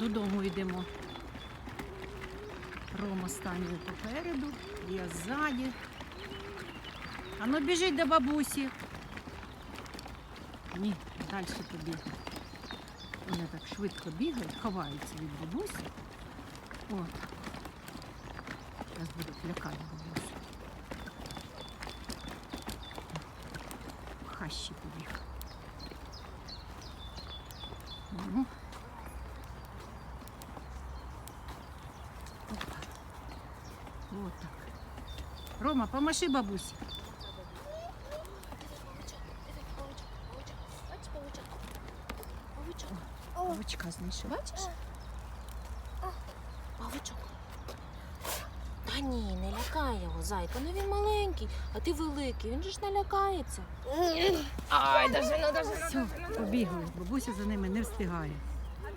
додому йдемо. Рома останній попереду, я ззаді. А ну біжить до бабусі. Ні, далі побігли. Вони так швидко бігають, ховаються від бабусі. От. Зараз будуть лякати бабусю. Хащі побіг. Ну. Вот так. Рома, помаши бабусі. Павучка знайшов. Бачиш? Павичок. Та ні, не лякай його, зайка. Ну він маленький, а ти великий. Він же ж не лякається. Ай, даже, ну, даже, Все, побігли. Бабуся за ними не встигає.